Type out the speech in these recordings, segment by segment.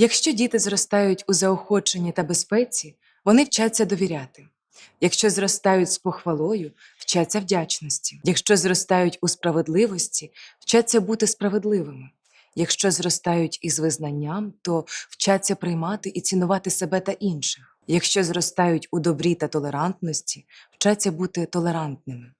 Якщо діти зростають у заохоченні та безпеці, вони вчаться довіряти. Якщо зростають з похвалою, вчаться вдячності. Якщо зростають у справедливості, вчаться бути справедливими. Якщо зростають із визнанням, то вчаться приймати і цінувати себе та інших. Якщо зростають у добрі та толерантності, вчаться бути толерантними.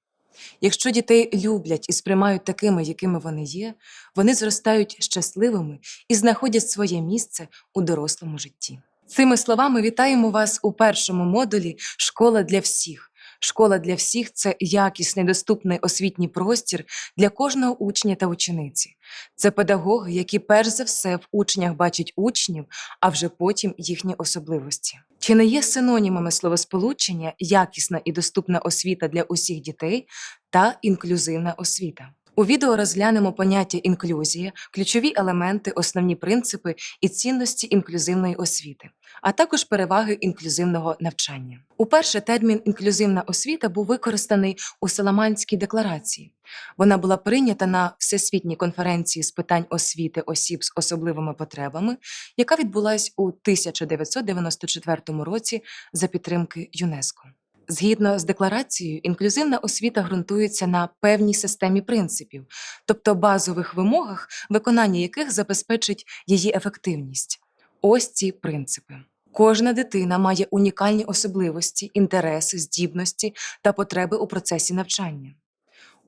Якщо дітей люблять і сприймають такими, якими вони є, вони зростають щасливими і знаходять своє місце у дорослому житті. Цими словами вітаємо вас у першому модулі Школа для всіх. Школа для всіх це якісний доступний освітній простір для кожного учня та учениці. Це педагоги, які перш за все в учнях бачать учнів, а вже потім їхні особливості. Чи не є синонімами словосполучення якісна і доступна освіта для усіх дітей та інклюзивна освіта? У відео розглянемо поняття інклюзія, ключові елементи, основні принципи і цінності інклюзивної освіти, а також переваги інклюзивного навчання. Уперше термін інклюзивна освіта був використаний у Саламанській декларації. Вона була прийнята на Всесвітній конференції з питань освіти осіб з особливими потребами, яка відбулась у 1994 році за підтримки ЮНЕСКО. Згідно з декларацією, інклюзивна освіта ґрунтується на певній системі принципів, тобто базових вимогах, виконання яких забезпечить її ефективність. Ось ці принципи. Кожна дитина має унікальні особливості, інтереси, здібності та потреби у процесі навчання.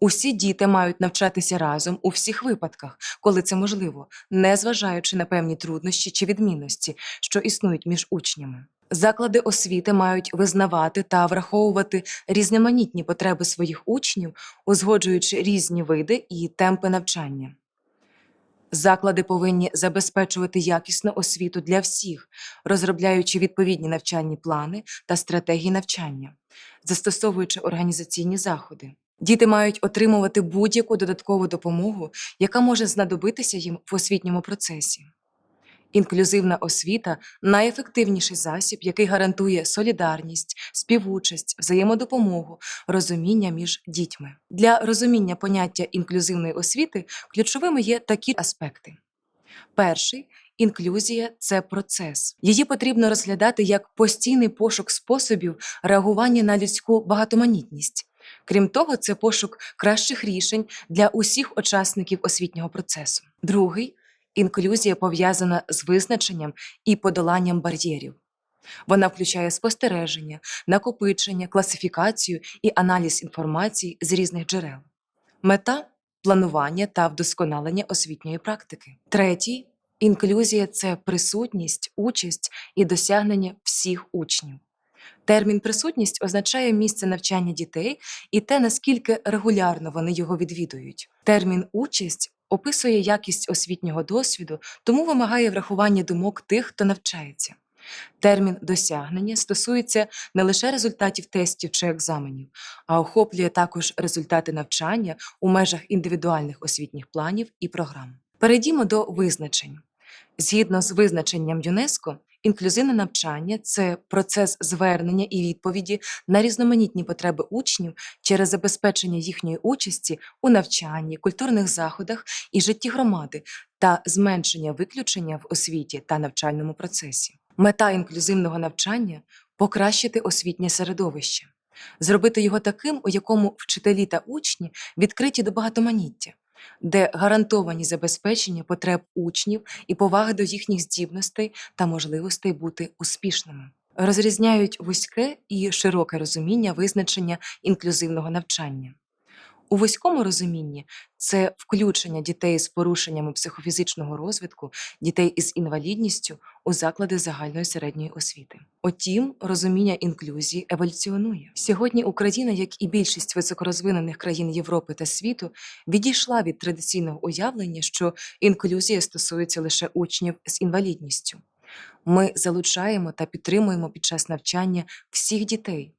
Усі діти мають навчатися разом у всіх випадках, коли це можливо, незважаючи на певні труднощі чи відмінності, що існують між учнями. Заклади освіти мають визнавати та враховувати різноманітні потреби своїх учнів, узгоджуючи різні види і темпи навчання. Заклади повинні забезпечувати якісну освіту для всіх, розробляючи відповідні навчальні плани та стратегії навчання, застосовуючи організаційні заходи. Діти мають отримувати будь-яку додаткову допомогу, яка може знадобитися їм в освітньому процесі. Інклюзивна освіта найефективніший засіб, який гарантує солідарність, співучасть, взаємодопомогу, розуміння між дітьми. Для розуміння поняття інклюзивної освіти ключовими є такі аспекти. Перший інклюзія це процес. Її потрібно розглядати як постійний пошук способів реагування на людську багатоманітність. Крім того, це пошук кращих рішень для усіх учасників освітнього процесу. Другий інклюзія пов'язана з визначенням і подоланням бар'єрів. Вона включає спостереження, накопичення, класифікацію і аналіз інформації з різних джерел. Мета планування та вдосконалення освітньої практики. Третій інклюзія це присутність, участь і досягнення всіх учнів. Термін присутність означає місце навчання дітей і те, наскільки регулярно вони його відвідують. Термін участь описує якість освітнього досвіду, тому вимагає врахування думок тих, хто навчається. Термін досягнення стосується не лише результатів тестів чи екзаменів, а охоплює також результати навчання у межах індивідуальних освітніх планів і програм. Перейдімо до визначень. Згідно з визначенням ЮНЕСКО, інклюзивне навчання це процес звернення і відповіді на різноманітні потреби учнів через забезпечення їхньої участі у навчанні, культурних заходах і житті громади та зменшення виключення в освіті та навчальному процесі. Мета інклюзивного навчання покращити освітнє середовище, зробити його таким, у якому вчителі та учні відкриті до багатоманіття, де гарантовані забезпечення потреб учнів і повага до їхніх здібностей та можливостей бути успішними. Розрізняють вузьке і широке розуміння визначення інклюзивного навчання. У вузькому розумінні це включення дітей з порушеннями психофізичного розвитку, дітей із інвалідністю у заклади загальної середньої освіти. Утім, розуміння інклюзії еволюціонує. Сьогодні Україна, як і більшість високорозвинених країн Європи та світу, відійшла від традиційного уявлення, що інклюзія стосується лише учнів з інвалідністю. Ми залучаємо та підтримуємо під час навчання всіх дітей,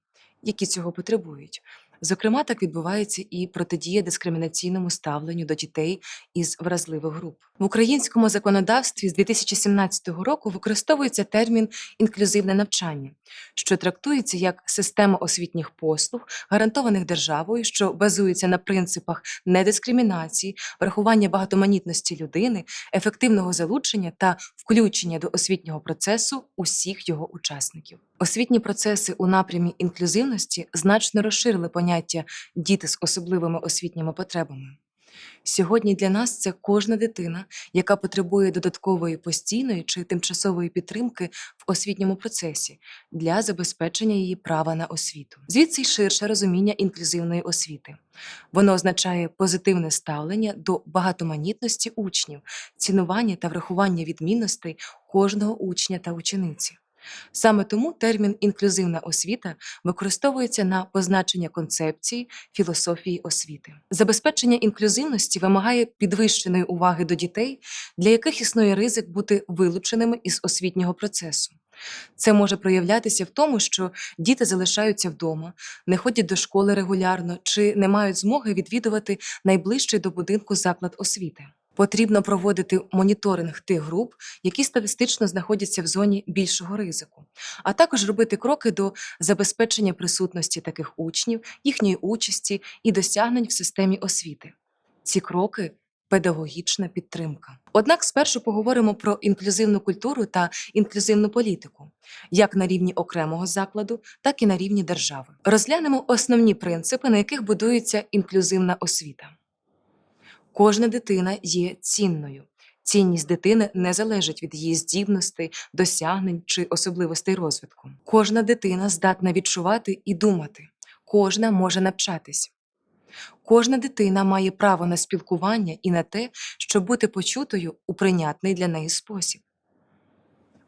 які цього потребують Зокрема, так відбувається і протидія дискримінаційному ставленню до дітей із вразливих груп. В українському законодавстві з 2017 року використовується термін інклюзивне навчання, що трактується як система освітніх послуг, гарантованих державою, що базується на принципах недискримінації, врахування багатоманітності людини, ефективного залучення та включення до освітнього процесу усіх його учасників. Освітні процеси у напрямі інклюзивності значно розширили поняття діти з особливими освітніми потребами. Сьогодні для нас це кожна дитина, яка потребує додаткової постійної чи тимчасової підтримки в освітньому процесі для забезпечення її права на освіту. Звідси й ширше розуміння інклюзивної освіти. Воно означає позитивне ставлення до багатоманітності учнів, цінування та врахування відмінностей кожного учня та учениці. Саме тому термін інклюзивна освіта використовується на позначення концепції філософії освіти. Забезпечення інклюзивності вимагає підвищеної уваги до дітей, для яких існує ризик бути вилученими із освітнього процесу. Це може проявлятися в тому, що діти залишаються вдома, не ходять до школи регулярно чи не мають змоги відвідувати найближчий до будинку заклад освіти. Потрібно проводити моніторинг тих груп, які статистично знаходяться в зоні більшого ризику, а також робити кроки до забезпечення присутності таких учнів, їхньої участі і досягнень в системі освіти. Ці кроки педагогічна підтримка. Однак спершу поговоримо про інклюзивну культуру та інклюзивну політику, як на рівні окремого закладу, так і на рівні держави. Розглянемо основні принципи, на яких будується інклюзивна освіта. Кожна дитина є цінною. Цінність дитини не залежить від її здібностей, досягнень чи особливостей розвитку. Кожна дитина здатна відчувати і думати, кожна може навчатись. Кожна дитина має право на спілкування і на те, щоб бути почутою у прийнятний для неї спосіб.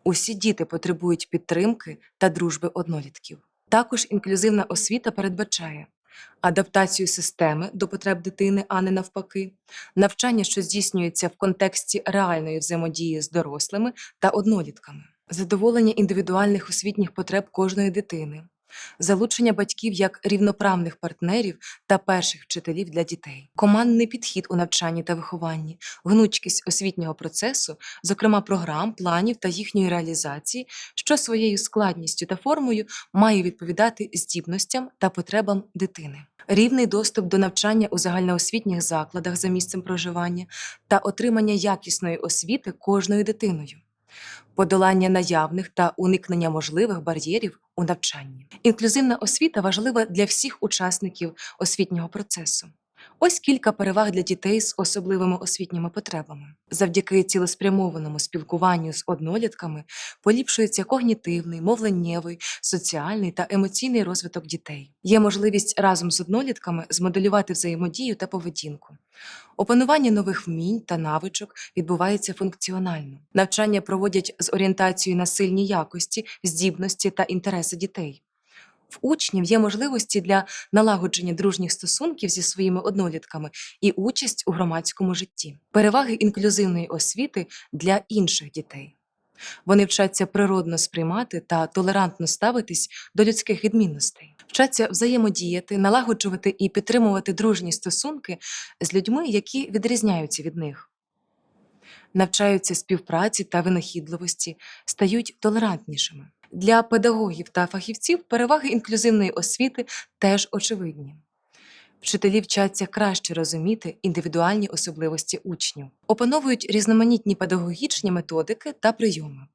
Усі діти потребують підтримки та дружби однолітків. Також інклюзивна освіта передбачає адаптацію системи до потреб дитини, а не навпаки, навчання, що здійснюється в контексті реальної взаємодії з дорослими та однолітками, задоволення індивідуальних освітніх потреб кожної дитини, залучення батьків як рівноправних партнерів та перших вчителів для дітей, командний підхід у навчанні та вихованні, гнучкість освітнього процесу, зокрема програм, планів та їхньої реалізації, що своєю складністю та формою має відповідати здібностям та потребам дитини. Рівний доступ до навчання у загальноосвітніх закладах за місцем проживання та отримання якісної освіти кожною дитиною, подолання наявних та уникнення можливих бар'єрів у навчанні. Інклюзивна освіта важлива для всіх учасників освітнього процесу. Ось кілька переваг для дітей з особливими освітніми потребами. Завдяки цілеспрямованому спілкуванню з однолітками поліпшується когнітивний, мовленнєвий, соціальний та емоційний розвиток дітей. Є можливість разом з однолітками змоделювати взаємодію та поведінку. Опанування нових вмінь та навичок відбувається функціонально. Навчання проводять з орієнтацією на сильні якості, здібності та інтереси дітей. В учнів є можливості для налагодження дружніх стосунків зі своїми однолітками і участь у громадському житті, переваги інклюзивної освіти для інших дітей. Вони вчаться природно сприймати та толерантно ставитись до людських відмінностей, вчаться взаємодіяти, налагоджувати і підтримувати дружні стосунки з людьми, які відрізняються від них. Навчаються співпраці та винахідливості, стають толерантнішими. Для педагогів та фахівців переваги інклюзивної освіти теж очевидні. Вчителі вчаться краще розуміти індивідуальні особливості учнів, опановують різноманітні педагогічні методики та прийоми.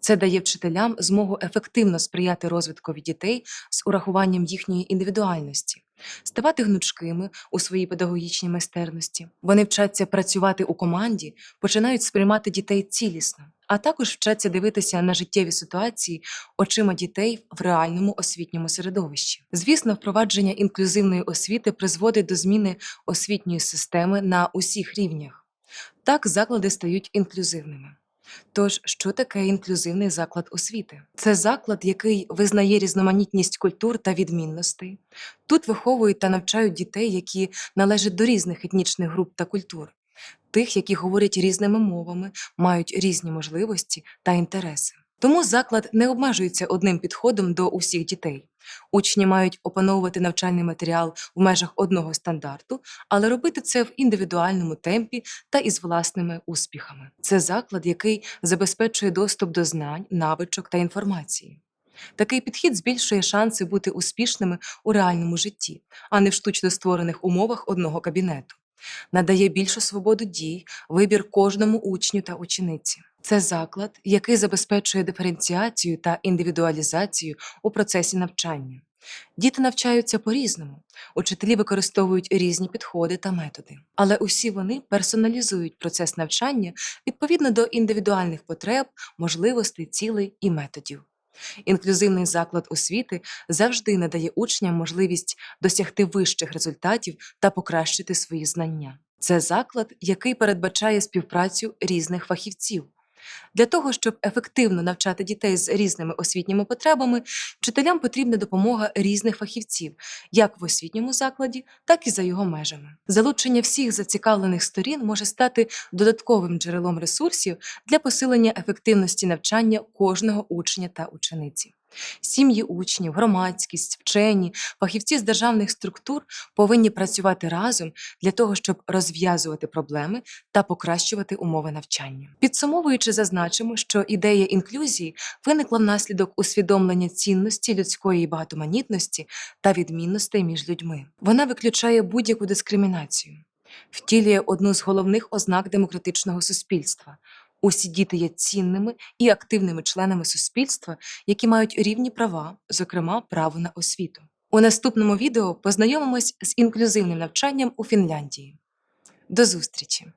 Це дає вчителям змогу ефективно сприяти розвиткові дітей з урахуванням їхньої індивідуальності, ставати гнучкими у своїй педагогічній майстерності. Вони вчаться працювати у команді, починають сприймати дітей цілісно, а також вчаться дивитися на життєві ситуації очима дітей в реальному освітньому середовищі. Звісно, впровадження інклюзивної освіти призводить до зміни освітньої системи на усіх рівнях. Так заклади стають інклюзивними. Тож, що таке інклюзивний заклад освіти? Це заклад, який визнає різноманітність культур та відмінностей. Тут виховують та навчають дітей, які належать до різних етнічних груп та культур, тих, які говорять різними мовами, мають різні можливості та інтереси. Тому заклад не обмежується одним підходом до усіх дітей. Учні мають опановувати навчальний матеріал в межах одного стандарту, але робити це в індивідуальному темпі та із власними успіхами. Це заклад, який забезпечує доступ до знань, навичок та інформації. Такий підхід збільшує шанси бути успішними у реальному житті, а не в штучно створених умовах одного кабінету. Надає більшу свободу дій, вибір кожному учню та учениці. Це заклад, який забезпечує диференціацію та індивідуалізацію у процесі навчання. Діти навчаються по-різному, учителі використовують різні підходи та методи, але усі вони персоналізують процес навчання відповідно до індивідуальних потреб, можливостей, цілей і методів. Інклюзивний заклад освіти завжди надає учням можливість досягти вищих результатів та покращити свої знання. Це заклад, який передбачає співпрацю різних фахівців. Для того, щоб ефективно навчати дітей з різними освітніми потребами, вчителям потрібна допомога різних фахівців, як в освітньому закладі, так і за його межами. Залучення всіх зацікавлених сторін може стати додатковим джерелом ресурсів для посилення ефективності навчання кожного учня та учениці. Сім'ї учнів, громадськість, вчені, фахівці з державних структур повинні працювати разом для того, щоб розв'язувати проблеми та покращувати умови навчання. Підсумовуючи, зазначимо, що ідея інклюзії виникла внаслідок усвідомлення цінності людської багатоманітності та відмінностей між людьми. Вона виключає будь-яку дискримінацію, втілює одну з головних ознак демократичного суспільства. Усі діти є цінними і активними членами суспільства, які мають рівні права, зокрема право на освіту. У наступному відео познайомимось з інклюзивним навчанням у Фінляндії. До зустрічі!